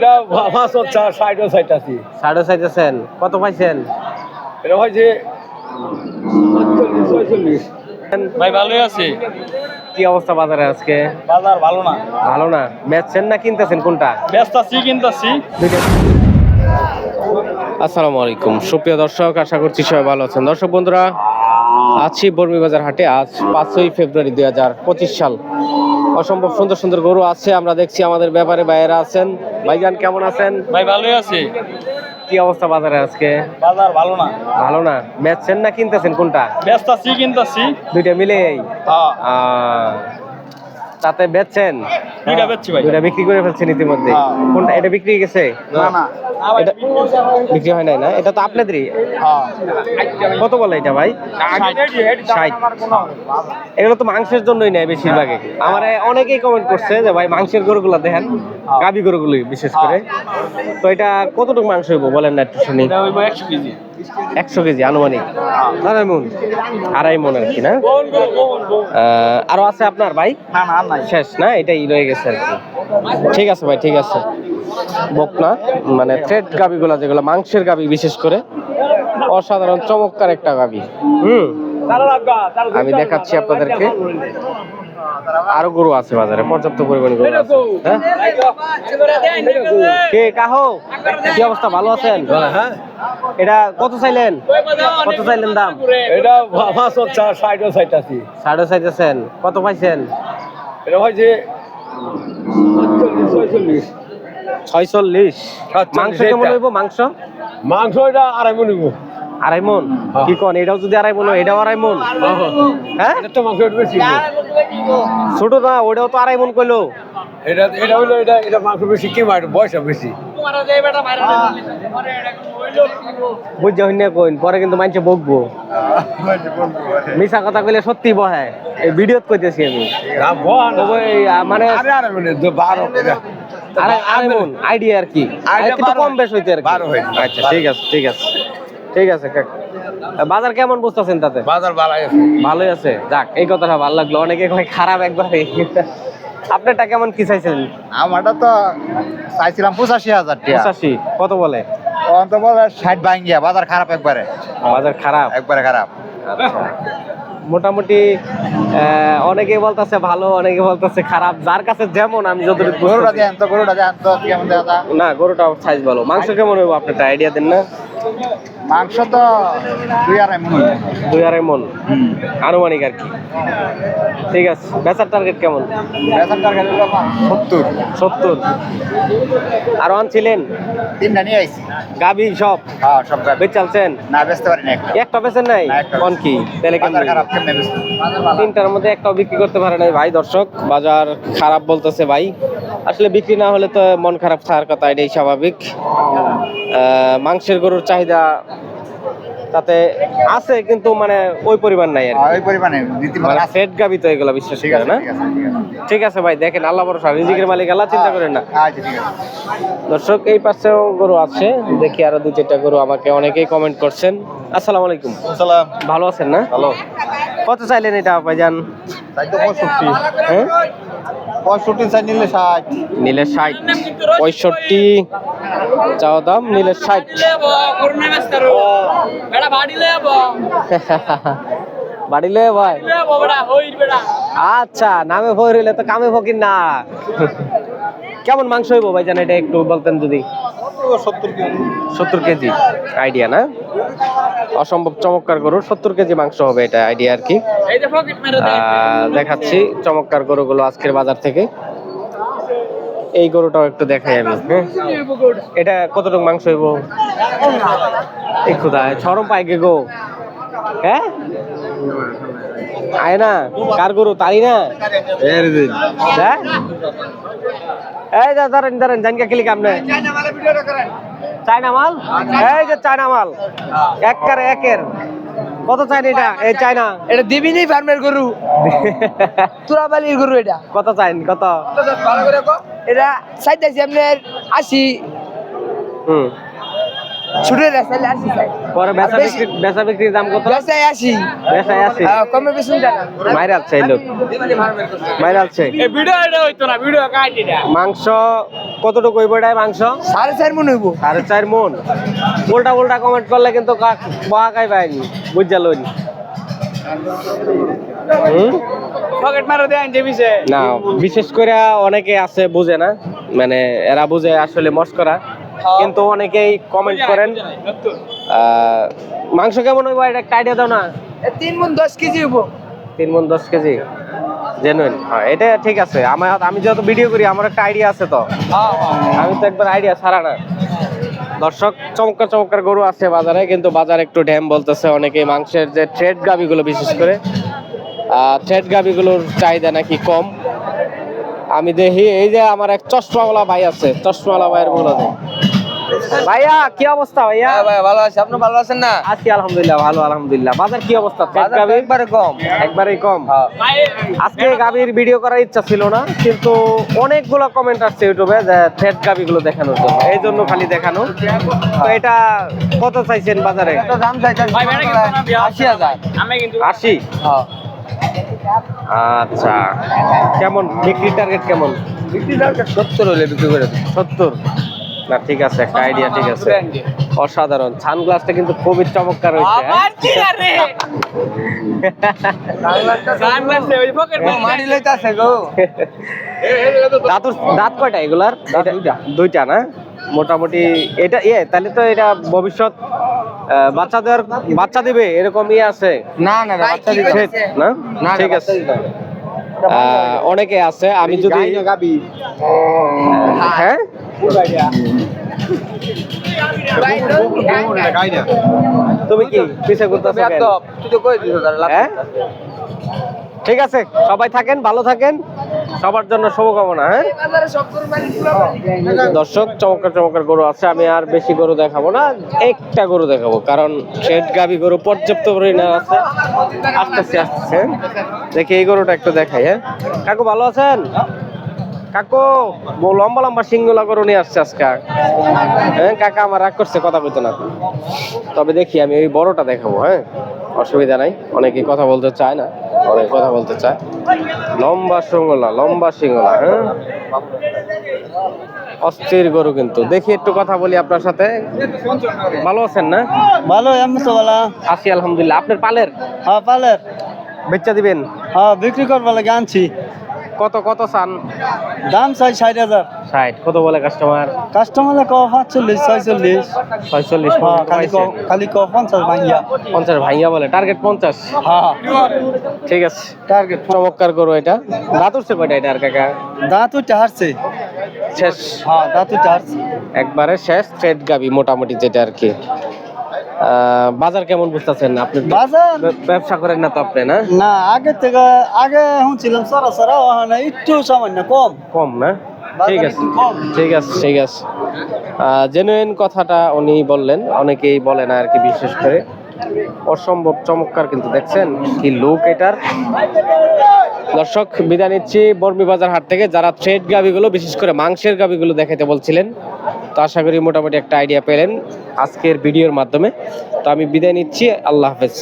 এটা পাঁচ হচ্ছে ষাট চাইতেছেন। কত পাইছেন? এটা ছয়চল্লিশ। ভাই ভালোই আছে। কি অবস্থা বাজারে আজকে? বাজার ভালো না। ভালো না। বেচছেন না কিনতেছেন কোনটা? ব্যস্ত আছি কিনতেছি। আসসালামু আলাইকুম। সুপ্রিয় দর্শক আশা করছি সবাই ভালো আছেন। দর্শক বন্ধুরা আছি বর্মি বাজার হাটে আজ পাঁচই ফেব্রুয়ারি দুই হাজার পঁচিশ সাল। অসম্ভব সুন্দর সুন্দর গরু আছে আমরা দেখছি আমাদের ব্যাপারে বাইরে আছেন। ভাইজান কেমন আছেন? ভাই ভালোই আছি। কি অবস্থা বাজারে আজকে? বাজার ভালো না। ভালো না? বেচছেন না কিনতেছেন কোনটা? ব্যস্ত আছি কিনতেছি। দুইটা মিলেই? হ্যাঁ। তাতে বেচছেন? দুইটা বেচছি ভাই। দুইটা বিক্রি করে ফেলছেন ইতিমধ্যে। হ্যাঁ। কোনটা এটা বিক্রি হয়ে গেছে? না না। এটা বিক্রি হয় নাই না? এটা তো আপনাদেরই। হ্যাঁ। কত বলে এটা ভাই? ষাট। এগুলো তো মাংসের জন্যই নেয় বেশিরভাগই। আমার অনেকেই কমেন্ট করছে যে ভাই মাংসের গরুগুলো দেখেন গাবি গরুগুলি বিশেষ করে। তো এটা কতটুকু মাংস হইব? বলেন না একটু শুনি। একশো কেজি। একশো কেজি আনুমানিক। আড়াই মন। আড়াই মন আর কি না? আরও আছে আপনার ভাই? শেষ না? এটাই রয়ে গেছে আর কি। ঠিক আছে ভাই ঠিক আছে। বক না মানে থ্রেড গাবিগুলো যেগুলো মাংসের গাবি বিশেষ করে অসাধারণ চমৎকার একটা গাবি হুম। আমি দেখাচ্ছি আপনাদেরকে। আরও গরু আছে বাজারে পর্যাপ্ত পরিমাণ গরু আছে। হ্যাঁ? কে কাহো? কি অবস্থা ভালো আছেন? হ্যাঁ। এটা কত চাইলেন? কত চাইলেন দাম? এটা পাঁচ হচ্ছে ষাট চাইতাছি। সাড়ে চাইতেছেন। কত পাইছেন? এটা হয়েছে ছয়চল্লিশ ছয়চল্লিশ। মাংস কেমন। হইব মাংস? মাংস এটা আড়াই মন নিব আড়াই মন? হ্যাঁ। কি কোন? এটাও যদি আড়াই মন হয়, এটাও আড়াই মন? হ্যাঁ। একটু ছোট না ওটাও তো আড়াই মন কইলো। এটা এটা হইল এটা এটা মাংস বেশি কি মার বয়স বেশি। বুঝতে হইনি কইন পরে কিন্তু মানুষে বকবো। মিছা কথা কইলে সত্যি বহে। এই ভিডিওত কইতেছি আমি। মানে আরে আরে মানে আইডিয়া আর কি। কম বেশ হইতে আর আচ্ছা ঠিক আছে ঠিক আছে। ঠিক আছে বাজার কেমন বুঝতেছেন তাতে? বাজার বাড়াই আছে। ভালোই আছে? যাক এই কথাটা ভালো লাগল। অনেকে কয় খারাপ একবারে আপনারটা কেমন কি চাইছেন? আমারটা তো চাইছিলাম পঁচাশি হাজার পঁচাশি কত বলে? অন্ত বলে ষাট ভাঙ্গিয়া বাজার খারাপ একবারে। বাজার খারাপ? একবারে খারাপ। আচ্ছা। মোটামুটি আহ, অনেকে বলতেছে ভালো অনেকে বলতেছে খারাপ। যার কাছে যেমন আমি যতটুকু গরুটা দেন তো গরুটা দেন তো কেমন দাদা না গরুটা সাইজ ভালো। মাংস কেমন হইব আপনারটা? আইডিয়া দেন না? মাংস তো দুই আড়াই মন। দুই আড়াই মন। আনুমানিক আর কি। ঠিক আছে বেচার টার্গেট কেমন? বেতন টার্গেট হলো সত্তর। সত্তর। আর আনছিলেন তিনটা নিয়ে আইছি। গাভি সব? হ্যাঁ সব গাড়ি। বেচ চালছেন? না বেচতে পারি না একটা। একটা বেচেন নাই? কোন কি? তাহলে কেমন? খারাপ কেমনে বেচতে তিনটার মধ্যে একটাও বিক্রি করতে পারে নাই ভাই দর্শক। বাজার খারাপ বলতেছে ভাই। আসলে বিক্রি না হলে তো মন খারাপ থাকার কথা এটাই স্বাভাবিক। আহ, মাংসের গরুর চাহিদা তাতে আছে কিন্তু মানে ওই পরিমাণ নাই আর ওই পরিমাণে মানে সেট গাবি তো এগুলো বিশ্বাস করে না? ঠিক আছে ঠিক আছে। ঠিক আছে ভাই দেখেন আল্লাহ ভরসা রিজিকের মালিক আল্লাহ চিন্তা করেন না। আচ্ছা ঠিক আছে। দর্শক এই পাশেও গরু আছে দেখি আরও দুই চারটা গরু আমাকে অনেকেই কমেন্ট করছেন। আসসালামু আলাইকুম। সালাম ভালো আছেন না? ভালো। কত চাইলেন এটা ভাইজান? তাই তো পঁয়ষট্টি। হ্যাঁ? পঁয়ষট্টি চাই নিলে ষাট। নীলের ষাট। পঁয়ষট্টি চাওয়া দাম নীলের ষাট। বাড়িলে ভাই। আচ্ছা নামে ভয় রইলে তো কামে ফকির না। কেমন মাংস হইব ভাই জান এটা একটু বলতেন যদি। সত্তর কেজি। সত্তর কেজি আইডিয়া না? অসম্ভব চমৎকার গরু সত্তর কেজি মাংস হবে এটা আইডিয়া আর কি। দেখাচ্ছি চমৎকার গরুগুলো আজকের বাজার থেকে। এই গরুটাও একটু দেখাই আমি। হ্যাঁ? এটা কতটুকু মাংস হইব? এই সরম পাই গে গো। হ্যাঁ? আয় না, কার গরু তাই না? হ্যাঁ? এই ধরেন ধরেন, জানকে ক্লিক আপনি চায়না মাল? এই যে চায়না মাল। একের একের। কত চাইন এটা? এই চায়না। এটা দিবি নি ফার্মের গরু। তুরাবালির গরু এটা। কত চাইন? কত? এটা চাইতেছি আপনার আশি। হুম। ছুটে রাস্তায় আসি পরে বেচা বিক্রি বেচা বিক্রির দাম কত? আসি আছে হ্যাঁ, কমে বেশি জানা মাইর আছে এই লোক। মাইর আছে এই ভিডিও এটা হইতো না ভিডিও কাটি মাংস কতটুকু হইব এটাই মাংস? সাড়ে চার মনে হইব। সাড়ে চার মন উল্টা উল্টা কমেন্ট করলে কিন্তু বাহাকাই পাইনি বুঝা লইনি। হুম? পকেট মারো দেন যে বিষয়ে না বিশেষ করে অনেকে আছে বুঝে না। মানে এরা বুঝে আসলে মস্করা। কিন্তু অনেকেই কমেন্ট করেন মাংস কেমন হইব? এটা একটা আইডিয়া দাও না। তিন মন দশ কেজি হইব। তিন মন দশ কেজি? জেনুইন হ্যাঁ এটা ঠিক আছে। আমার আমি যত ভিডিও করি আমার একটা আইডিয়া আছে তো। আমি তো একবার আইডিয়া ছাড়া না। দর্শক চমৎকার চমৎকার গরু আছে বাজারে কিন্তু বাজার একটু ড্যাম বলতেছে। অনেকে মাংসের যে ট্রেড গাবিগুলো বিশেষ করে ট্রেড গাবিগুলোর চাহিদা নাকি কম। আমি দেখি এই যে আমার এক চশমাওয়ালা ভাই আছে চশমাওয়ালা ভাইয়ের বলে দেয় ভাইয়া কি অবস্থা ভাইয়া? ভাই ভালো আছে। আপনি ভালো আছেন না? আজকে আলহামদুলিল্লাহ ভালো আলহামদুলিল্লাহ। বাজার কি অবস্থা? একবারে কম। একবারেই কম? আজকে গাবির ভিডিও করার ইচ্ছা ছিল না কিন্তু অনেকগুলো কমেন্ট আসছে ইউটিউবে যে থ্রেড গাবিগুলো দেখানোর জন্য। এই জন্য খালি দেখানো। তো এটা কত চাইছেন বাজারে? দাম চাইতেছি ভাই বেটা কিন্তু না বিয়া আশি হাজার। আমি কিন্তু আশি? হ্যাঁ। আচ্ছা। কেমন? বিক্রি টার্গেট কেমন? সত্তর হলে বিক্রি করে। সত্তর? না ঠিক আছে একটা আইডিয়া ঠিক আছে। অসাধারণ। সানগ্লাসটা কিন্তু খুবই চমৎকার হয়েছে হ্যাঁ? দাঁত কয়টা এগুলার? দুইটা। না? মোটামুটি এটা ইয়ে তাহলে তো এটা ভবিষ্যৎ আহ, বাচ্চা দেওয়ার বাচ্চা দিবে এরকম ইয়ে আছে? না না না, বাচ্চা দিবে ঠিক, না? না ঠিক আছে। আহ, অনেকে আছে আমি যদি গাবি। হ্যাঁ? তুমি কি পিছে করতেছো তুই তো কই দিছ হ্যাঁ? ঠিক আছে সবাই থাকেন ভালো থাকেন। সবার জন্য শুভকামনা হ্যাঁ? দর্শক চমৎকার চমৎকার গরু আছে। আমি আর বেশি গরু দেখাবো না একটা গরু দেখাবো কারণ শেড গাবি গরু পর্যাপ্ত পরিমাণে আছে। আসতেছে আসতেছে দেখি এই গরুটা একটু দেখাই হ্যাঁ? কাকু ভালো আছেন? কাকু লম্বা লম্বা সিংগুলা গরু নিয়ে আসছে আজকে। হ্যাঁ কাকা আমার রাগ করছে কথা বলতে না। তবে দেখি আমি ওই বড়টা দেখাবো হ্যাঁ? অসুবিধা নাই অনেকে কথা বলতে চায় না অনেক কথা বলতে চায়। লম্বা সিংলা লম্বা সিংলা হ্যাঁ? অস্থির গরু কিন্তু। দেখি একটু কথা বলি আপনার সাথে। ভালো আছেন না? ভালো। আছি আলহামদুলিল্লাহ। আপনার পালের? হ্যাঁ পালের। বেচা দিবেন? হ্যাঁ বিক্রি করবার লাগে আনছি। কত কত চান? দাম চাই ষাট হাজার। ষাট কত বলে কাস্টমার কাস্টমার ক পাঁচচল্লিশ ছয়চল্লিশ। ছয়চল্লিশ হ্যাঁ খালি ক খালি ক পঞ্চাশ ভাঙিয়া পঞ্চাশ ভাইয়া বলে টার্গেট পঞ্চাশ। হ্যাঁ। ঠিক আছে। টার্গেট চমৎকার করো এটা। দাঁত উঠছে কয়টা এটা আর কাকা? দাঁত উঠে হারছে। শেষ। হ্যাঁ দাঁত উঠে হারছে। একবারে শেষ ট্রেড গাবি মোটামুটি যেটা আর কি। বাজার কেমন বুঝতেছেন? আপনি বাজার? ব্যবসা করেন না তো আপনি না? না আগে থেকে আগে সরা সরা ওখানে একটু সামান্য কম। কম না? ঠিক আছে। ঠিক আছে ঠিক আছে। জেনুইন কথাটা উনি বললেন অনেকেই বলে না আর কি বিশেষ করে। অসম্ভব চমৎকার কিন্তু দেখছেন? কি লুক এটার? দর্শক বিদায় নিচ্ছি বর্মি বাজার হাট থেকে। যারা থ্রেড গাবিগুলো বিশেষ করে মাংসের গাবিগুলো দেখাতে বলছিলেন তো আশা করি মোটামুটি একটা আইডিয়া পেলেন আজকের ভিডিওর মাধ্যমে। তো আমি বিদায় নিচ্ছি, আল্লাহ হাফেজ।